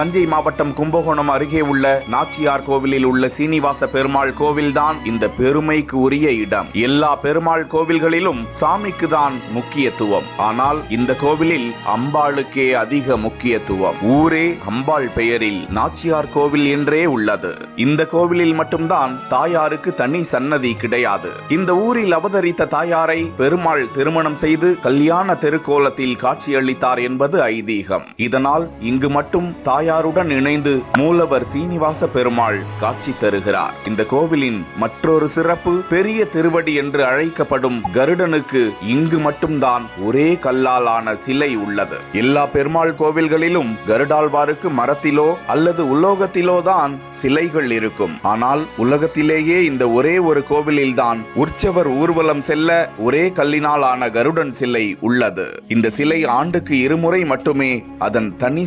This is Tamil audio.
தஞ்சை மாவட்டம் கும்பகோணம் அருகே உள்ள நாச்சியார் கோவிலில் உள்ள சீனிவாச பெருமாள் கோவில்தான் இந்த பெருமைக்கு உரிய இடம். எல்லா பெருமாள் கோவில்களிலும் சாமிக்கு தான் முக்கியத்துவம். ஆனால் இந்த கோவிலில் அம்பாளுக்கே அதிக முக்கியத்துவம். ஊரே அம்பாள் பெயரில் நாச்சியார் கோவில் என்றே உள்ளது. இந்த கோவிலில் மட்டும்தான் தாயாருக்கு தனி சன்னதி கிடையாது. இந்த ஊரில் அவதரித்த தாயாரை பெருமாள் திருமணம் செய்து கல்யாண திருக்கோலத்தில் காட்சியளித்தார் என்பது ஐதீகம். இதனால் இங்கு மட்டும் தாயாருடன் இணைந்து மூலவர் சீனிவாச பெருமாள் காட்சி தருகிறார். இந்த கோவிலின் மற்றொரு சிறப்பு பெரிய திருவடி என்று அழைக்கப்படும் கருடனுக்கு இங்கு மட்டும்தான் ஒரே கல்லாலான சிலை உள்ளது. எல்லா பெருமாள் கோவில்களிலும் கருடாழ்வாருக்கு மரத்திலோ அல்லது உலோகத்திலோ தான் சிலைகள் இருக்கும். ஆனால் உலகத்திலேயே இந்த ஒரே ஒரு கோவிலில்தான் உற்சவர் ஊர்வலம் செல்ல ஒரே கல்லினால் ஆன கருடன் சிலை உள்ளது. இந்த சிலை ஆண்டுக்கு இருமுறை மட்டுமே அதன் தனி